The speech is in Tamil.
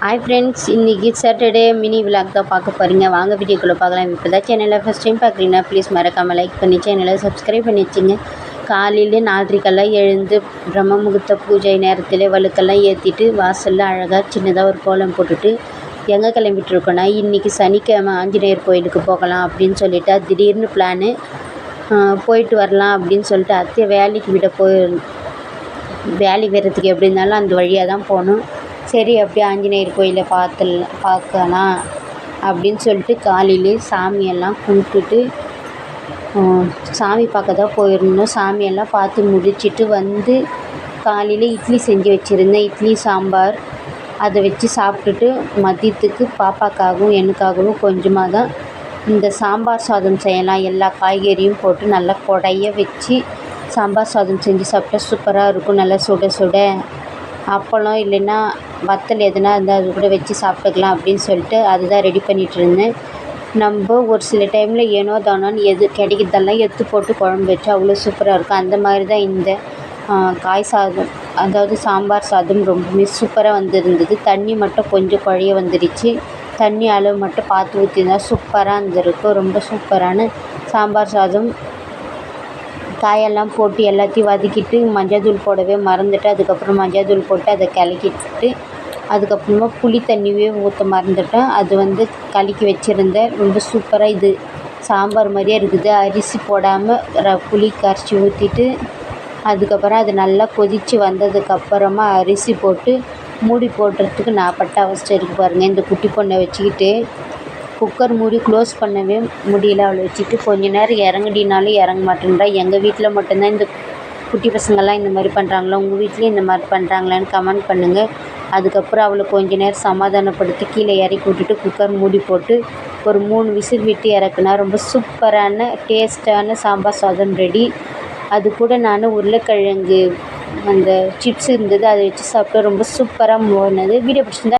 ஹாய் ஃப்ரெண்ட்ஸ் இன்றைக்கி சாட்டர்டே மினி விளாக் தான் பார்க்க போகிறீங்க வாங்க வீடியோக்குள்ளே பார்க்கலாம் இப்போ தான் சேனலை ஃபஸ்ட் டைம் பார்க்குறீங்கன்னா ப்ளீஸ் மறக்காமல் லைக் பண்ணி சேனலை சப்ஸ்கிரைப் பண்ணி வச்சுங்க. காலையிலே நாலரைக்கெல்லாம் எழுந்து பிரம்ம முகூர்த்த பூஜை நேரத்தில் வழுக்கெல்லாம் ஏற்றிட்டு வாசலில் அழகாக சின்னதாக ஒரு கோலம் போட்டுட்டு எங்கே கிளம்பிட்டுருக்கோன்னா இன்றைக்கி சனிக்கிழமை ஆஞ்சநேயர் கோயிலுக்கு போகலாம் அப்படின்னு சொல்லிவிட்டு திடீர்னு பிளானு போயிட்டு வரலாம் அப்படின்னு சொல்லிட்டு அத்தையை வேலைக்கு விட போய் வேலைக்கு வர்றதுக்கு எப்படி இருந்தாலும் அந்த வழியாக தான் போகணும். சரி அப்படியே ஆஞ்சநேயர் கோயிலை பார்த்துடலாம் பார்க்கலாம் அப்படின்னு சொல்லிட்டு காலையிலே சாமியெல்லாம் கும்பிட்டுட்டு சாமி பார்க்க தான் போயிருந்தோம். சாமியெல்லாம் பார்த்து முடிச்சுட்டு வந்து காலையில் இட்லி செஞ்சு வச்சுருந்தேன். இட்லி சாம்பார் அதை வச்சு சாப்பிட்டுட்டு மதியத்துக்கு பாப்பாக்காகவும் எனக்காகவும் கொஞ்சமாக தான் இந்த சாம்பார் சாதம் செய்யலாம். எல்லா காய்கறியும் போட்டு நல்லா கொடைய வச்சு சாம்பார் சாதம் செஞ்சு சாப்பிட்டா சூப்பராக இருக்கும். நல்லா சுட சுட. அப்பளம் இல்லைன்னா வத்தல் எதுனா இருந்தால் அது கூட வச்சு சாப்பிட்டுக்கலாம் அப்படின்னு சொல்லிட்டு அதுதான் ரெடி பண்ணிகிட்டு இருந்தேன். நம்ம ஒரு சில டைமில் ஏனோ தானோன்னு எது கிடைக்கிறதெல்லாம் எடுத்து போட்டு குழம்பு வச்சா அவ்வளோ சூப்பராக இருக்கும். அந்த மாதிரி தான் இந்த காய் சாதம் அதாவது சாம்பார் சாதம் ரொம்பவுமே சூப்பராக வந்துருந்தது. தண்ணி மட்டும் கொஞ்சம் குழைய வந்துடுச்சு தண்ணி அளவு மட்டும் பார்த்து ஊற்றிருந்தா சூப்பராக இருந்திருக்கும். ரொம்ப சூப்பரான சாம்பார் சாதம் காயெல்லாம் போட்டு எல்லாத்தையும் வதக்கிட்டு மஞ்சள்தூள் போடவே மறந்துட்டு அதுக்கப்புறம் மஞ்சள்தூள் போட்டு அதை கலக்கிட்டு அதுக்கப்புறமா புளி தண்ணியே ஊற்ற மறந்துட்டேன். அது வந்து கலக்கி வச்சுருந்தேன். ரொம்ப சூப்பராக இது சாம்பார் மாதிரியே இருக்குது. அரிசி போடாமல் ர புளி கரைச்சி ஊற்றிட்டு அதுக்கப்புறம் அது நல்லா கொதித்து வந்ததுக்கப்புறமா அரிசி போட்டு மூடி போடுறதுக்கு நான் பட்ட அவஸ்தை இருக்குது பாருங்கள் இந்த குட்டி பொண்ணை வச்சுக்கிட்டு குக்கர் மூடி க்ளோஸ் பண்ணவே முடியல. அவளை வச்சுட்டு கொஞ்ச நேரம் இறங்குடினாலும் இறங்க மாட்டேன்றா. எங்கள் வீட்டில் மட்டும்தான் இந்த குட்டி பசங்கள்லாம் இந்த மாதிரி பண்ணுறாங்களா உங்கள் வீட்லேயும் இந்த மாதிரி பண்ணுறாங்களான்னு கமெண்ட் பண்ணுங்கள் அதுக்கப்புறம் அவளை கொஞ்ச நேரம் சமாதானப்படுத்தி கீழே இறக்கி விட்டுட்டு குக்கர் மூடி போட்டு ஒரு மூணு விசில் விட்டு இறக்குனா ரொம்ப சூப்பரான டேஸ்ட்டான சாம்பார் சாதம் ரெடி. அது கூட நான் உருளைக்கிழங்கு அந்த சிப்ஸ் இருந்தது அதை வச்சு சாப்பிட்டா ரொம்ப சூப்பராக போனது. வீடியோ பிடிச்சிருந்தா